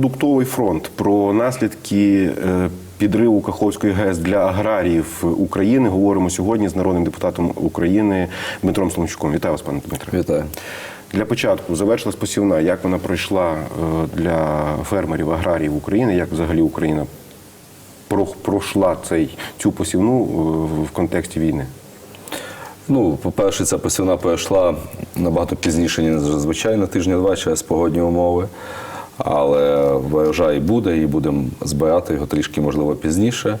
Про продуктовий фронт, про наслідки е, підриву Каховської ГЕС для аграріїв України говоримо сьогодні з народним депутатом України Дмитром Соломчуком. Вітаю вас, пане Дмитре. Вітаю. Для початку завершилась посівна. Як вона пройшла е, для фермерів, аграріїв України? Як взагалі Україна пройшла цей цю посівну е, в контексті війни? Ну, по-перше, ця посівна пройшла набагато пізніше, ніж звичайно, тижня-два через погодні умови. Але врожай буде і будемо збирати його трішки, можливо, пізніше.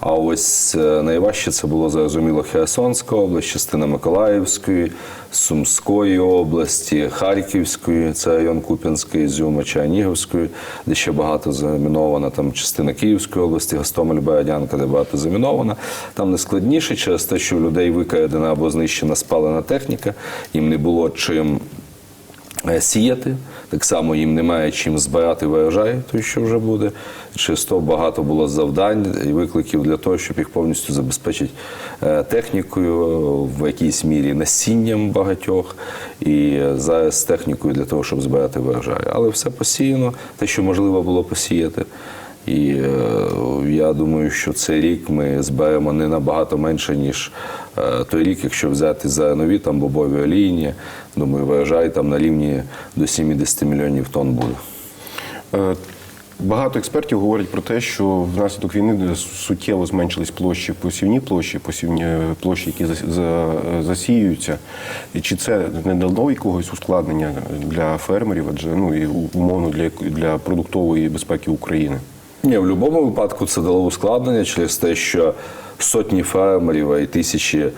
А ось е, найважче це було зрозуміло Херсонська область, частина Миколаївської, Сумської області, Харківської, це район Куп'янської, Ізюма, Чернігівської, де ще багато заміновано, там частина Київської області, Гостомель, Бородянка, де багато заміновано. Там не складніше через те, що людей викрадена або знищена спалена техніка, їм не було чим е, сіяти. Так само їм немає чим збирати врожай, той, що вже буде. Через то багато було завдань і викликів для того, щоб їх повністю забезпечити е, технікою, в якійсь мірі насінням багатьох, і зараз технікою для того, щоб збирати врожай. Але все посіяно, те, що можливо було посіяти. І е, я думаю, що цей рік ми зберемо не набагато менше, ніж е, той рік, якщо взяти за нові там бобові олійні. Думаю, врожай там на рівні до 70 мільйонів тонн буде. Е, Багато експертів говорять про те, що внаслідок війни суттєво зменшились площі, посівні площі, посівні площі, які за- за- засіюються. Чи це не дало якогось ускладнення для фермерів, адже ну і умовно для, для продуктової безпеки України? Ні, в будь-якому випадку це дало ускладнення через те, що сотні фермерів а й тисячі е,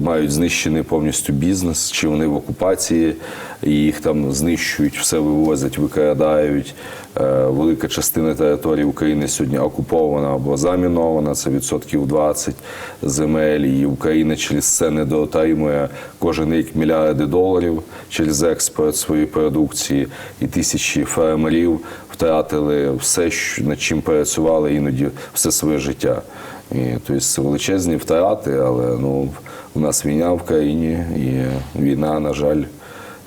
мають знищений повністю бізнес, чи вони в окупації, і їх там знищують, все вивозять, викрадають. Е, Велика частина території України сьогодні окупована або замінована. Це відсотків 20 земель. І Україна через це не доотримує кожен рік мільярди доларів через експорт своєї продукції, і тисячі фермерів втратили все, над чим працювали іноді все своє життя. І тобто це величезні втрати, але ну у нас війна в країні, і війна, на жаль,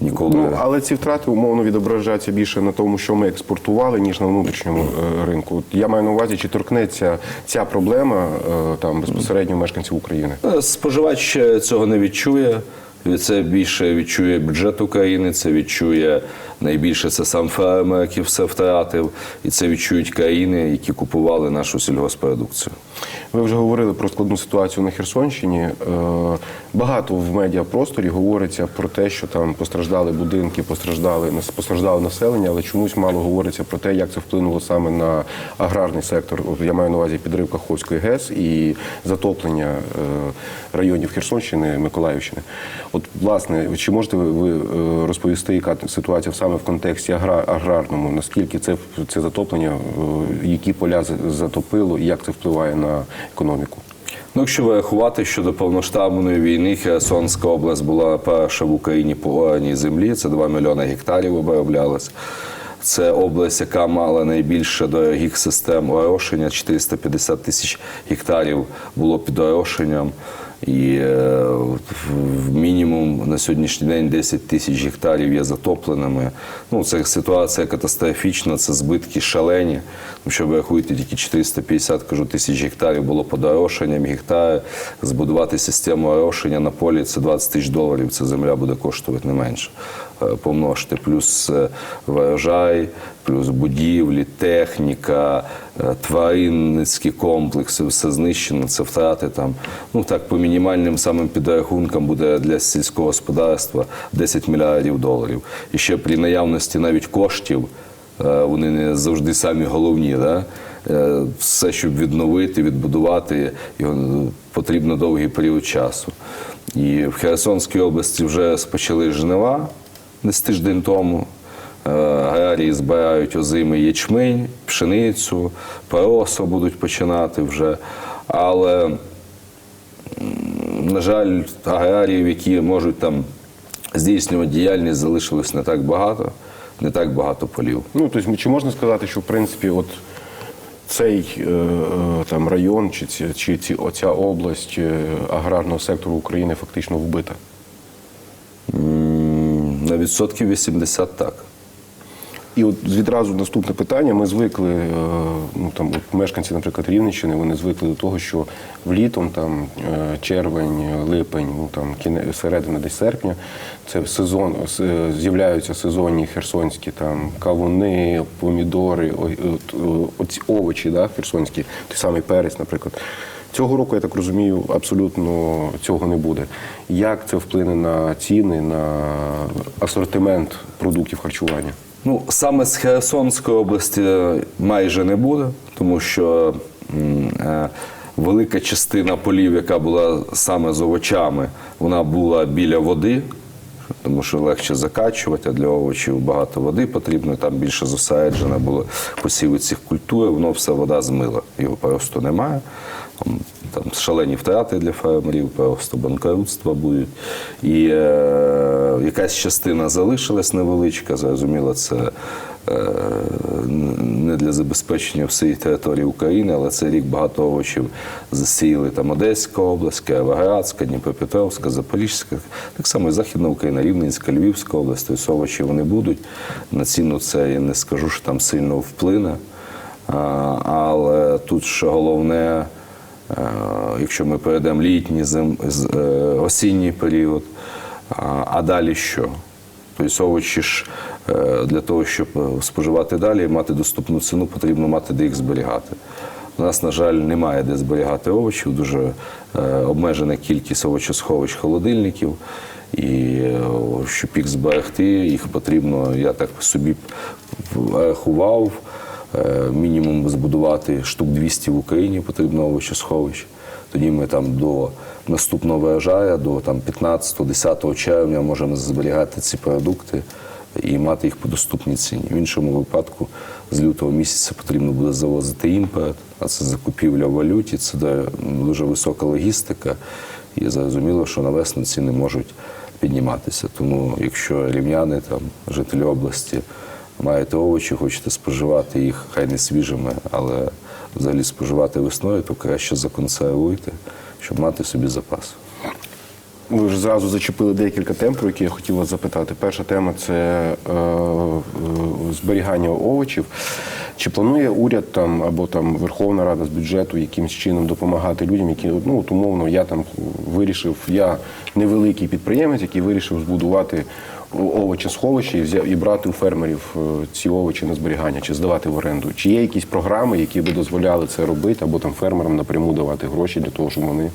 ніколи. Ну але ці втрати умовно відображаються більше на тому, що ми експортували, ніж на внутрішньому е, ринку. От Я маю на увазі, чи торкнеться ця проблема е, там безпосередньо мешканців України. Е, Споживач цього не відчує. Це більше відчує бюджет України, це відчує найбільше це сам фермер, який все втратив, і це відчують країни, які купували нашу сільгоспродукцію. Ви вже говорили про складну ситуацію на Херсонщині. Е, Багато в медіапросторі говориться про те, що там постраждали будинки, постраждали постраждало населення, але чомусь мало говориться про те, як це вплинуло саме на аграрний сектор. Я маю на увазі підрив Каховської ГЕС і затоплення е, районів Херсонщини, Миколаївщини. От, власне, чи можете ви е, розповісти, яка ситуація саме в контексті аграрному? Наскільки це це затоплення, е, які поля за- затопило, і як це впливає на економіку? Ну, якщо врахувати, що до повноштабної війни Херсонська область була перша в Україні по ораній землі, це 2 мільйони гектарів оброблялось. Це область, яка мала найбільше дорогих систем орошення, 450 тисяч гектарів було під орошенням. І е, в- мінімум на сьогоднішній день 10 тисяч гектарів є затопленими. Ну, це ситуація катастрофічна, це збитки шалені. Тому що ви рахуєте, тільки 450 кажу, тисяч гектарів було під орошенням. Гектар збудувати систему орошення на полі це 20 тисяч доларів. Ця земля буде коштувати не менше. Е, Помножте, плюс е, врожай, плюс будівлі, техніка, е, тваринницькі комплекси, все знищено, це втрати там. Ну так, по мінімальним самим підрахункам буде для сільського господарства 10 мільярдів доларів. І ще при наявності навіть коштів, е, вони не завжди самі головні. Да? Е, Все, щоб відновити, відбудувати, його потрібно довгий період часу. І в Херсонській області вже спочали жнива десь тиждень тому. Е, Аграрії збирають озимий ячмень, пшеницю, перосо будуть починати вже. Але, на жаль, аграріїв, які можуть там здійснювати діяльність, залишилось не так багато, не так багато полів. Ну, тобто, чи можна сказати, що в принципі, от цей е, е, там район, чи ці, чи ці оця область е, аграрного сектору України фактично вбита? На відсотків 80 так. І от відразу наступне питання. Ми звикли, е, ну там от мешканці, наприклад, Рівненщини, вони звикли до того, що влітом, там е, червень, липень, ну там кіне середина десь серпня, це сезон з'являються сезонні херсонські там кавуни, помідори, оці овочі, да, херсонські, той самий перець, наприклад. Цього року, я так розумію, абсолютно цього не буде. Як це вплине на ціни, на асортимент продуктів харчування? Ну, саме з Херсонської області майже не буде, тому що е, велика частина полів, яка була саме з овочами, вона була біля води, тому що легше закачувати, а для овочів багато води потрібно, там більше зосереджено було посіви цих культур, воно все вода змила, його просто немає. Там, шалені втрати для фермерів, просто банкрутства будуть. І е, якась частина залишилась невеличка, зрозуміло, це е, не для забезпечення всієї території України, але цей рік багато овочів засіяли там Одеська область, Кіровоградська, Дніпропетровська, Запорізька, так само і Західна Україна, Рівненська, Львівська область, тобто овочі вони будуть. На ціну це я не скажу, що там сильно вплине. Але тут ще головне, якщо ми перейдемо літній, зим, е, осінній період, а, далі що? Тобто овочі ж е, для того, щоб е, споживати далі, і мати доступну ціну, потрібно мати де їх зберігати. У нас, на жаль, немає де зберігати овочів, дуже е, обмежена кількість овочосховищ холодильників. І е, щоб їх зберегти, їх потрібно, я так собі рахував, е, мінімум збудувати штук 200 в Україні потрібно овочесховищ. Тоді ми там до наступного врожаю, до 15-10 червня можемо зберігати ці продукти і мати їх по доступній ціні. В іншому випадку з лютого місяця потрібно буде завозити імпорт, а це закупівля в валюті, це дуже висока логістика, і зрозуміло, що на весну ціни можуть підніматися. Тому якщо рівняни, там, жителі області, маєте овочі, хочете споживати їх, хай не свіжими, але взагалі споживати весною, то краще законсервуйте, щоб мати собі запас. Ви ж зразу зачепили декілька тем, про які я хотів вас запитати. Перша тема це е, е, зберігання овочів. Чи планує уряд там або там Верховна Рада з бюджету якимось чином допомагати людям, які ну от умовно я там вирішив, я невеликий підприємець, який вирішив збудувати овочесховище і і брати у фермерів е, ці овочі на зберігання чи здавати в оренду? Чи є якісь програми, які би дозволяли це робити, або там фермерам напряму давати гроші для того, щоб вони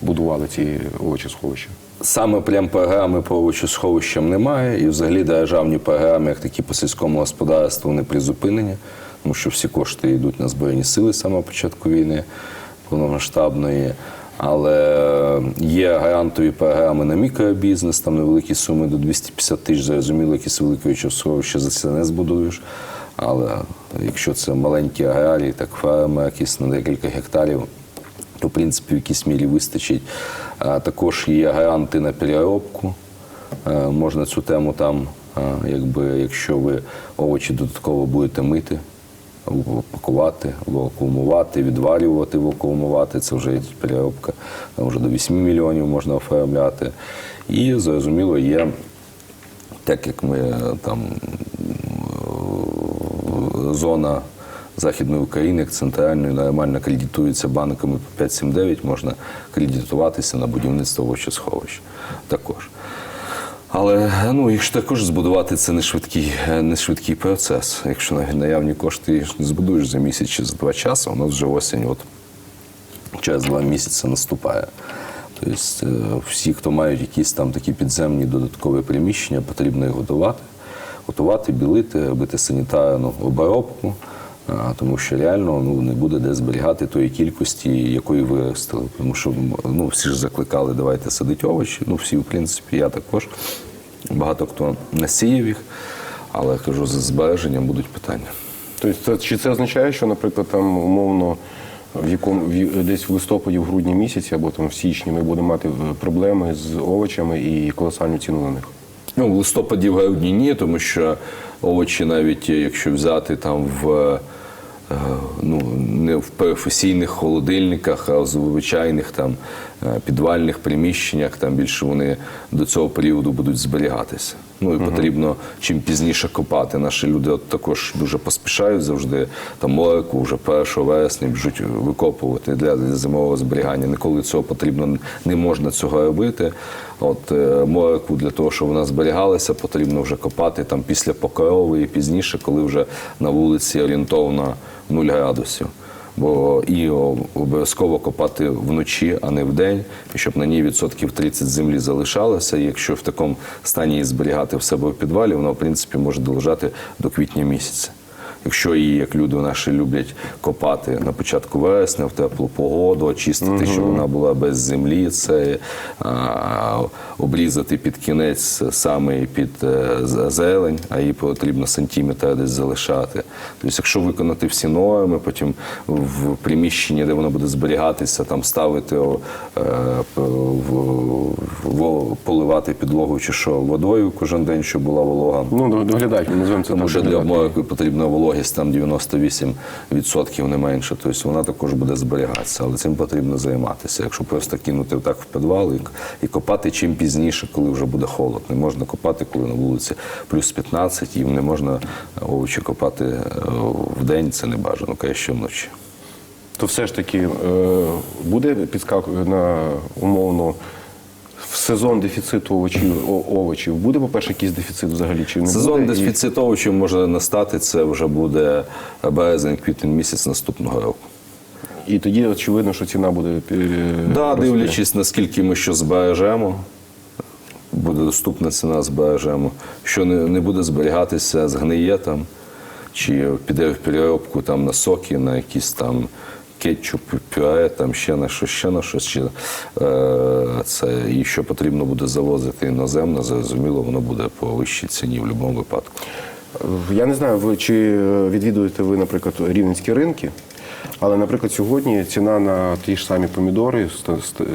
будували ці овочесховища? Саме прям програми по овочесховищам немає, і взагалі державні програми, як такі по сільському господарству, вони призупинені, тому що всі кошти йдуть на Збройні сили самого початку війни повномасштабної. Але є грантові програми на мікробізнес, там невеликі суми до 250 тисяч, зрозуміло, якісь велике овочесховище за це не збудуєш. Але якщо це маленькі аграрії, так ферми якісь на декілька гектарів, то в принципі в якійсь мірі вистачить. А також є гранти на переробку. Е, Можна цю тему там, е, якби, якщо ви овочі додатково будете мити, пакувати, вакуумувати, відварювати, вакуумувати, це вже переробка, вже до 8 мільйонів можна оформляти. І зрозуміло, є, так як ми е, там е, зона Західної України, як центральної, нормально кредитується банками по 5-7-9, можна кредитуватися на будівництво овочесховищ також. Але ну, ж також збудувати це не швидкий, не швидкий процес. Якщо на- наявні кошти не збудуєш за місяць чи за два часи, воно вже осінь, от через два місяці наступає. Тобто е, всі, хто мають якісь там такі підземні додаткові приміщення, потрібно їх готувати, готувати, білити, робити санітарну обробку, тому що реально ну, не буде де зберігати тої кількості, якої виростили. Тому що ну, всі ж закликали, давайте садити овочі. Ну, всі, в принципі, я також. Багато хто насіяв їх, але кажу, за збереженням будуть питання. Тобто, це, чи це означає, що, наприклад, там умовно в якому в- десь в листопаді, в грудні місяці або там в січні ми будемо мати е, проблеми з овочами і колосальну ціну на них? Ну, в листопаді в грудні ні, тому що овочі, навіть якщо взяти там в ну, не в професійних холодильниках, а в звичайних там е, підвальних приміщеннях, там більше вони до цього періоду будуть зберігатися. Ну і потрібно чим пізніше копати. Наші люди от також дуже поспішають завжди. Там морку вже 1 вересня біжуть викопувати для, зимового зберігання. Ніколи цього потрібно не можна цього робити. От е, для того, щоб вона зберігалася, потрібно вже копати там після покрови і пізніше, коли вже на вулиці орієнтовно 0 градусів. Бо і обов'язково копати вночі, а не вдень, і щоб на ній відсотків 30 землі залишалося. Якщо в такому стані її зберігати в себе в підвалі, вона в принципі може долежати до квітня місяця. Якщо її, як люди наші люблять копати на початку вересня в теплу погоду, очистити, щоб вона була без землі, це а, обрізати під кінець саме під е, з- зелень, а її потрібно сантиметр десь залишати. Тобто, якщо виконати всі норми, потім в приміщенні, де воно буде зберігатися, там ставити о, е, в- в- поливати підлогу чи що водою кожен день, щоб була волога. Ну, доглядають, ми називаємо це Тому що для обморку потрібна вологість там 98% не менше. Тобто вона також буде зберігатися, але цим потрібно займатися. Якщо просто кинути так в підвал і, і копати чим пізніше, коли вже буде холод. Не можна копати, коли на вулиці плюс 15, і не можна овочі копати е, в день, це не бажано, краще вночі. То все ж таки е, буде підскак на умовно в сезон дефіциту овочів, о- овочів. Буде, по-перше, якийсь дефіцит взагалі? Чи не Сезон буде? І- дефіциту овочів може настати, це вже буде березень-квітень місяць наступного року. І тоді очевидно, що ціна буде е, Да, рости. дивлячись, наскільки ми що збережемо, буде доступна ціна, збережемо. Що не, не буде зберігатися, згниє там, чи піде в переробку там, на соки, на якісь там кетчуп, пюре, там ще на щось, ще на щось. Ще, е, це, і що потрібно буде завозити іноземно, зрозуміло, воно буде по вищій ціні в будь-якому випадку. Я не знаю, ви чи відвідуєте ви, наприклад, рівненські ринки, але, наприклад, сьогодні ціна на ті ж самі помідори ст-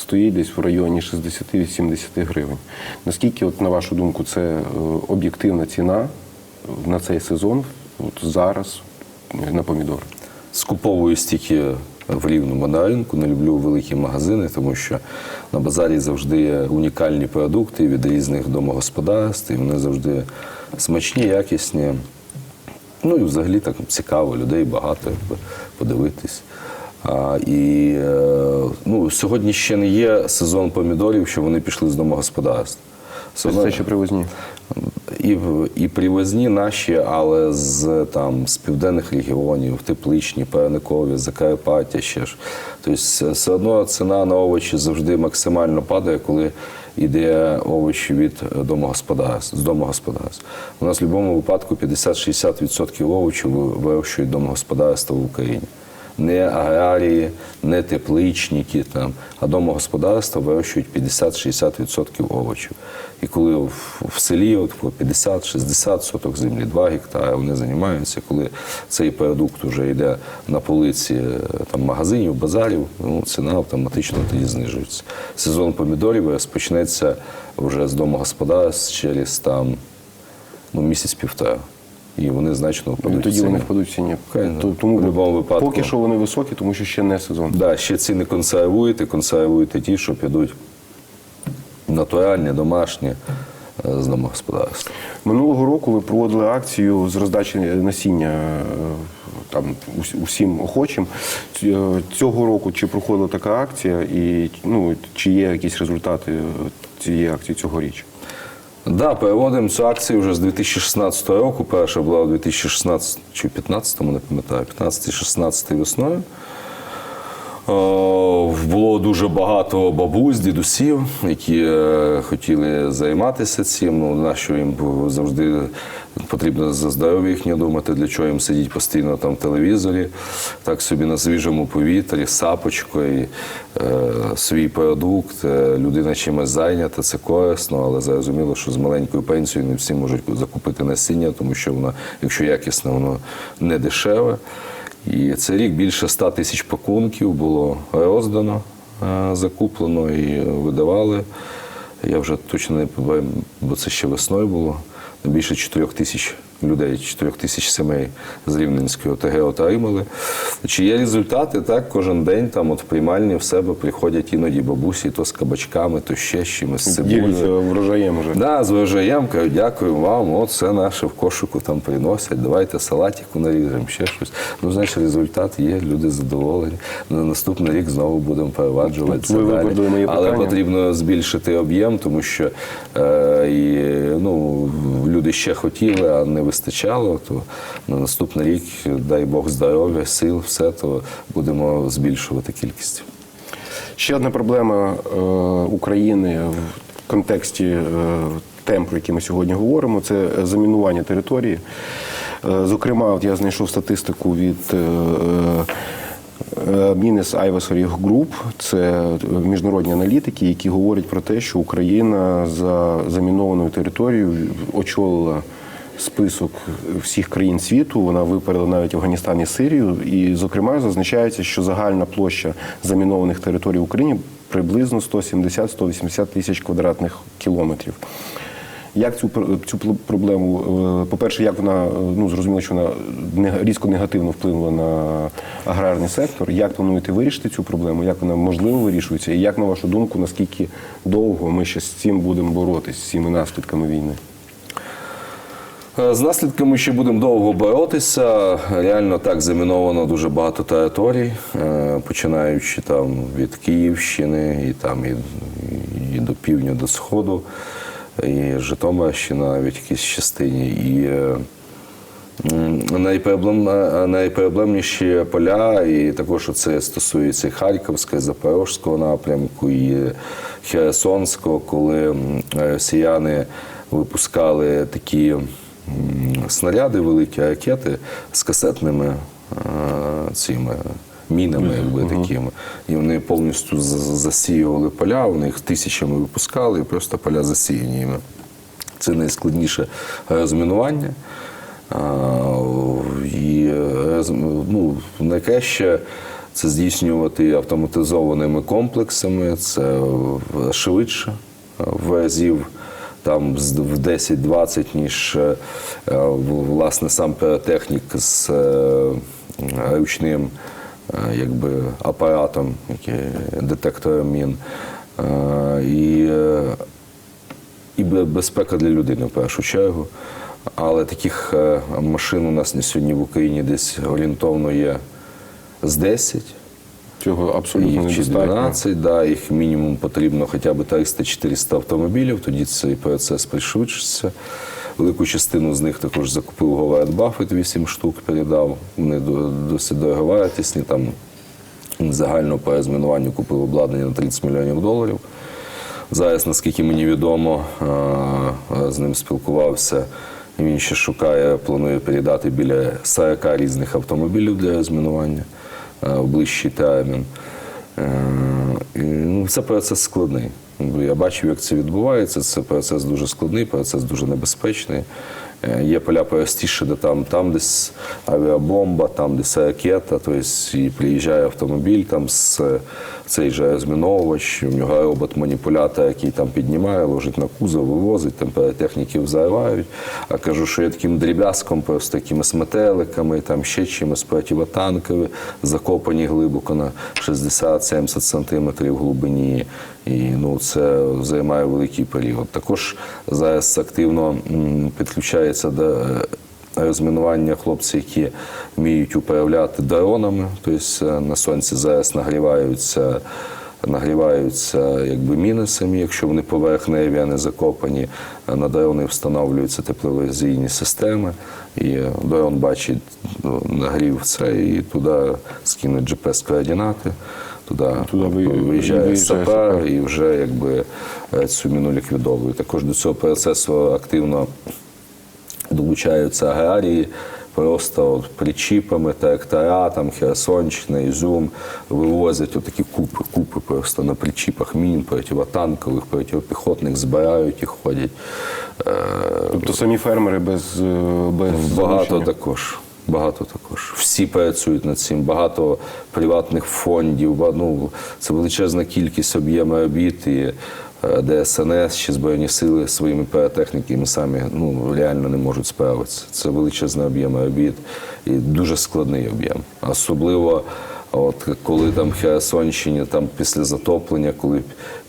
стоїть десь в районі 60-70 гривень. Наскільки, от, на вашу думку, це е, об'єктивна ціна на цей сезон, от зараз е, на помідори? Скуповуюсь тільки в рівному на ринку, не люблю великі магазини, тому що на базарі завжди є унікальні продукти від різних домогосподарств, і вони завжди смачні, якісні. Ну і взагалі так цікаво, людей багато якби, подивитись. А, і е, ну, сьогодні ще не є сезон помідорів, що вони пішли з домогосподарств. Все Це ще привозні. І, і привозні наші, але з, там, з південних регіонів, тепличні, переникові, Закарпаття ще ж. Тобто все одно ціна на овочі завжди максимально падає, коли йде овочі від е, домогосподарств, з домогосподарств. У нас в будь-якому випадку 50-60% овочів вирощують домогосподарства в Україні. Не аграрії, не тепличники, там, а домогосподарства вирощують 50-60% овочів. І коли в, в селі от, 50-60 соток землі, 2 гектари, вони займаються, коли цей продукт вже йде на полиці е, там, магазинів, базарів, ну, ціна автоматично тоді знижується. Сезон помідорів розпочнеться вже з домогосподарств через там, ну, місяць-півтора. І вони значно І впадуть. в тоді ціні. вони впадуть в ціні. Конечно. Тому В будь-якому випадку. поки що вони високі, тому що ще не сезон. Да, ще ціни консервуєте, консервуєте ті, що підуть натуральні, домашні е, з домогосподарства. Минулого року ви проводили акцію з роздачі насіння е, там усім охочим. Е, Цього року чи проходила така акція, і ну чи є якісь результати цієї акції цьогоріч? Да, переводимо цю акцію вже з 2016 року. Перша була у 2016 чи 2015, не пам'ятаю, 15-16 весною. Було дуже багато бабусь, дідусів, які е, хотіли займатися цим. Ну, на що їм завжди потрібно за здоров'я їхнє думати, для чого їм сидіть постійно там в телевізорі, так собі на свіжому повітрі, сапочкою, е, свій продукт, е, людина чимось зайнята, це корисно, але зрозуміло, що з маленькою пенсією не всі можуть закупити насіння, тому що воно, якщо якісне, воно не дешеве. І цей рік більше 100 тисяч пакунків було роздано, е, закуплено і видавали. Я вже точно не пам'ятаю, бо це ще весною було. Більше 4 тисяч людей, 4 тисяч сімей з Рівненської ОТГ отримали. Чи є результати? Так, кожен день там от в приймальні в себе приходять іноді бабусі, то з кабачками, то ще з чимось з цибулею. врожаєм вже. Да, з ВЖМ кажуть, дякую вам, от це наше в кошику там приносять, давайте салатику наріжемо, ще щось. Ну, знаєш, результат є, люди задоволені. На наступний рік знову будемо переваджувати це ви далі. моє Але питання. потрібно збільшити об'єм, тому що е, і, ну, люди ще хотіли, а не вистачало. То на наступний рік, дай Бог здоров'я, сил, все, то будемо збільшувати кількість. Ще одна проблема е, України в контексті е, тем, про які ми сьогодні говоримо, це замінування території. Е, зокрема, от я знайшов статистику від е, е, Мінес Айвасоріг Груп, це міжнародні аналітики, які говорять про те, що Україна за замінованою територією очолила список всіх країн світу. Вона випередила навіть Афганістан і Сирію. І, зокрема, зазначається, що загальна площа замінованих територій в Україні приблизно 170-180 тисяч квадратних кілометрів. Як цю цю проблему, е, по-перше, як вона е, ну зрозуміло, що вона нега- різко негативно вплинула на аграрний сектор? Як плануєте вирішити цю проблему? Як вона можливо вирішується? І як на вашу думку, наскільки довго ми ще з цим будемо боротись з цими наслідками війни? Е, З наслідками ще будемо довго боротися. Реально так заміновано дуже багато територій, е, починаючи там від Київщини і там і, і до півдня, до сходу, і Житомирщина навіть в якійсь частині. І е, м, найпроблем, е, поля, і також це стосується і Харківського, і Запорозького напрямку, і Херсонського, коли росіяни випускали такі снаряди, великі ракети з касетними е, цими мінами, якби такими. І вони повністю засіювали поля, вони їх тисячами випускали, і просто поля засіяні ними. Це найскладніше розмінування. І ну, найкраще це здійснювати автоматизованими комплексами, це швидше в разів там в 10-20, ніж е, власне сам піротехнік з е, ручним е, якби, апаратом, який детектором мін. Е, І е, і безпека для людини в першу чергу. Але таких е, машин у нас на сьогодні в Україні десь орієнтовно є з 10. Цього абсолютно Їх чи недостатньо. 12, да, їх мінімум потрібно хоча б 300-400 автомобілів, тоді цей процес пришвидшиться. Велику частину з них також закупив Говард Баффет, 8 штук передав. Вони до- досить дороговартісні. Там загально по розмінуванню купив обладнання на 30 мільйонів доларів. Зараз, наскільки мені відомо, з ним спілкувався. Він ще шукає, планує передати біля 40 різних автомобілів для розмінування в ближчий термін. Ну, Це процес складний. Я бачив, як це відбувається. Це процес дуже складний, процес дуже небезпечний. Е, Є поля простіше, де там, там десь авіабомба, там десь ракета, тобто і приїжджає автомобіль там з цей же розміновувач, у нього робот-маніпулятор, який там піднімає, ложить на кузов, вивозить, там піротехніків взривають. А кажу, що є таким дріб'язком, просто якимись метеликами, там ще чимось противотанкові, закопані глибоко на 60-70 сантиметрів глибині. І ну, це займає великий період. Також зараз активно підключається до е, розмінування хлопці, які вміють управляти дронами. Тобто е, на сонці зараз нагріваються. Нагріваються якби міни самі, якщо вони поверхневі, а не закопані. На дрони встановлюються тепловізійні системи, і дрон бачить ну, нагрів це і туди скинуть GPS-координати, туди, Туди виїжджає виїжджає сапер сапер. і вже якби е, цю міну ліквідовує. Також до цього процесу активно долучаються аграрії. Просто от причіпами, трактора, там Херсонщина, Ізюм вивозять отакі купи, купи просто на причіпах мін, противотанкових, протипіхотних, збирають і ходять. Е, Тобто самі фермери без, е, без Багато залучення. також. Багато також. Всі працюють над цим. Багато приватних фондів. Ну, це величезна кількість об'єму робіт. І е, ДСНС чи Збройні сили своїми піротехніками самі ну, реально не можуть справитися. Це величезний об'єм робіт і дуже складний об'єм. Особливо От коли там в Херсонщині, там після затоплення, коли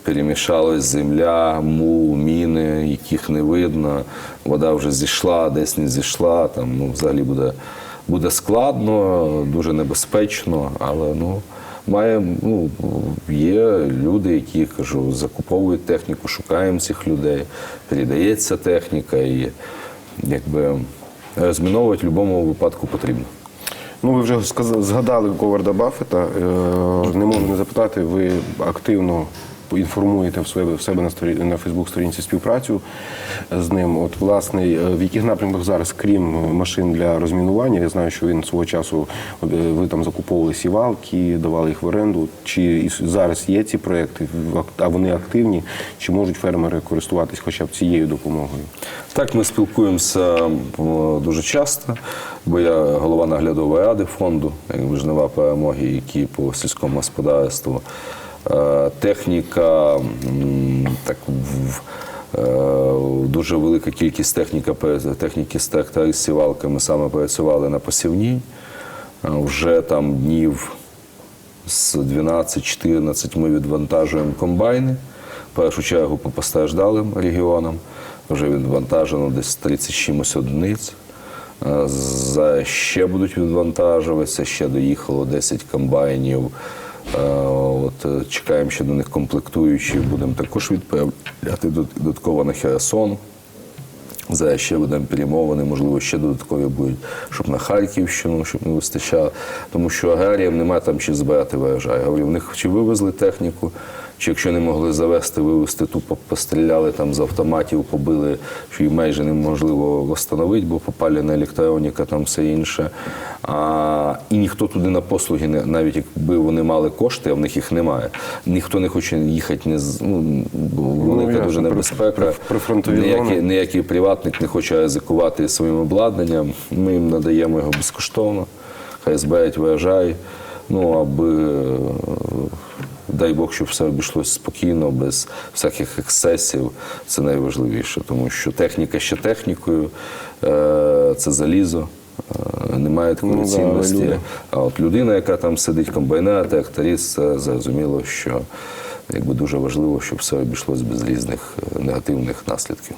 перемішалась земля, мул, міни, яких не видно, вода вже зійшла, десь не зійшла. Там ну, взагалі буде, буде складно, дуже небезпечно, але ну. Має, ну, є люди, які я кажу, закуповують техніку, шукаємо цих людей, передається техніка і якби розміновувати в будь-якому випадку потрібно. Ну, ви вже згадали Говарда Баффета. Е, Не можу не запитати, ви активно інформуєте в себе, в себе на, сторі, на Фейсбук-сторінці співпрацю з ним. От, власне, е, в яких напрямках зараз, крім машин для розмінування, я знаю, що він свого часу е, ви там закуповували сівалки, давали їх в оренду. Чи зараз є ці проекти, а вони активні? Чи можуть фермери користуватись хоча б цією допомогою? Так, ми спілкуємося дуже часто, бо я голова наглядової ради фонду якби жнива перемоги, які по сільському господарству. Е, Техніка, так е, дуже велика кількість техніка, техніки з сівалками саме працювали на посівній. Е, Вже там днів з 12-14 ми відвантажуємо комбайни. В першу чергу по постраждалим регіонам. Вже відвантажено десь 30 чимось одиниць. За ще будуть відвантажуватися, ще доїхало 10 комбайнів. Е, От, е, чекаємо ще до них комплектуючі, будемо також відправляти додатково на Херсон. Зараз ще будемо перемовини, можливо, ще додаткові будуть, щоб на Харківщину, щоб не вистачало. Тому що аграріям немає там чи збирати врожай. Говорю, в них чи вивезли техніку, чи якщо не могли завести, вивезти, тупо постріляли там з автоматів, побили, що її майже неможливо встановити, бо попалена електроніка, там все інше. А, і ніхто туди на послуги, не, навіть якби вони мали кошти, а в них їх немає. Ніхто не хоче їхати, не ну, велика ясно, дуже небезпека. при- Ніякі- зони. ніякий приватник не хоче ризикувати своїм обладнанням. Ми їм надаємо його безкоштовно, хай збирають врожай. Ну, аби, дай Бог, щоб все обійшлося спокійно, без всяких ексцесів. Це найважливіше, тому що техніка ще технікою, е, це залізо. е, Немає такої Ну, цінності. люди. А от людина, яка там сидить, комбайнер, тракторист, це зрозуміло, що якби дуже важливо, щоб все обійшлося без різних е, негативних наслідків.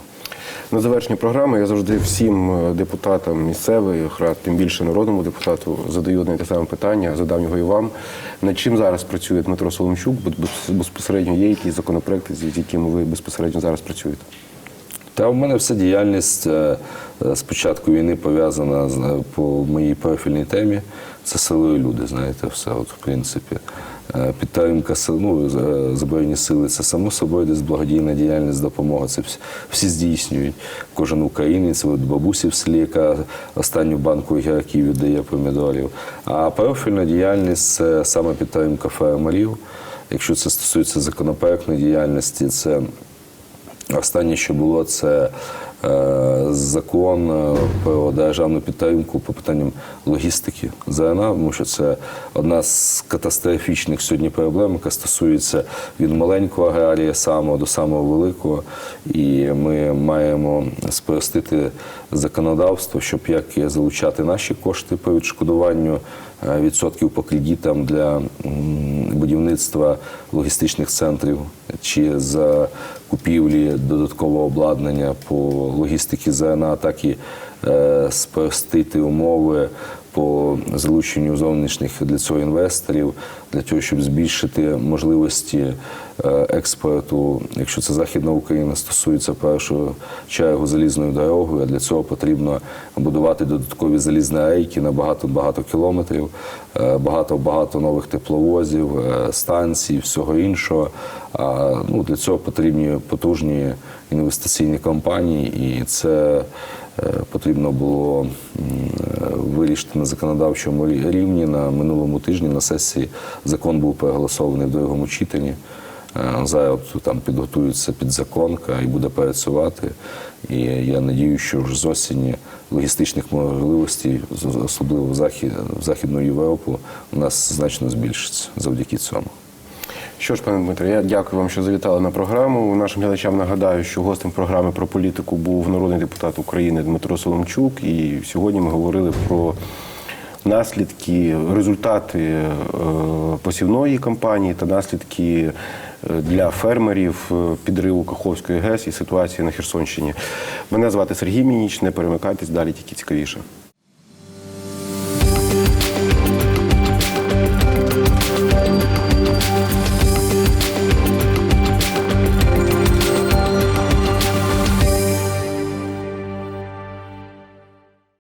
На завершення програми я завжди всім е, депутатам місцевих тим більше народному депутату, задаю одне те саме питання, задам його і вам. Над чим зараз працює Дмитро Соломчук? Бо Безпосередньо є якісь законопроекти, з якими ви безпосередньо зараз працюєте? Та в мене вся діяльність е, е, початку війни пов'язана е, по моїй профільній темі. Це і люди, знаєте, все. От, в принципі, Е, підтримка сил, ну, е, Збройні сили це само собою, десь благодійна діяльність, допомога. Це всі, здійснюють. Кожен українець, от бабусі в селі, яка останню банку огірків віддає помідорів. А профільна діяльність це саме підтримка фермерів. Якщо це стосується законопроектної діяльності, це Останнє, що було, це е, закон е, про державну підтримку по питанням логістики зерна, тому що це одна з катастрофічних сьогодні проблем, яка стосується від маленького аграрія самого до самого великого. І ми маємо спростити законодавство, щоб як залучати наші кошти по відшкодуванню е, відсотків по кредитам для будівництва логістичних центрів чи за купівлі додаткового обладнання по логістиці ЗНА, так і е, спростити умови по залученню зовнішніх для цього інвесторів, для того, щоб збільшити можливості е, експорту, якщо це Західна Україна, стосується першу чергу залізною дорогою, а для цього потрібно будувати додаткові залізні рейки на багато-багато кілометрів, е, багато-багато нових тепловозів, е, станцій, всього іншого. А ну, для цього потрібні потужні інвестиційні компанії, і це е, потрібно було е, вирішити на законодавчому рівні. На минулому тижні на сесії закон був проголосований в другому читанні. Е, Зараз там підготується підзаконка і буде працювати. І я надію, що вже з осені логістичних можливостей, особливо в Західну Європу, у нас значно збільшиться завдяки цьому. Що ж, пане Дмитро, я дякую вам, що завітали на програму. Нашим глядачам нагадаю, що гостем програми про політику був народний депутат України Дмитро Соломчук. І сьогодні ми говорили про наслідки, результати е, посівної кампанії та наслідки е, для фермерів е, підриву Каховської ГЕС і ситуації на Херсонщині. Мене звати Сергій Мініч. Не перемикайтесь далі, тільки цікавіше.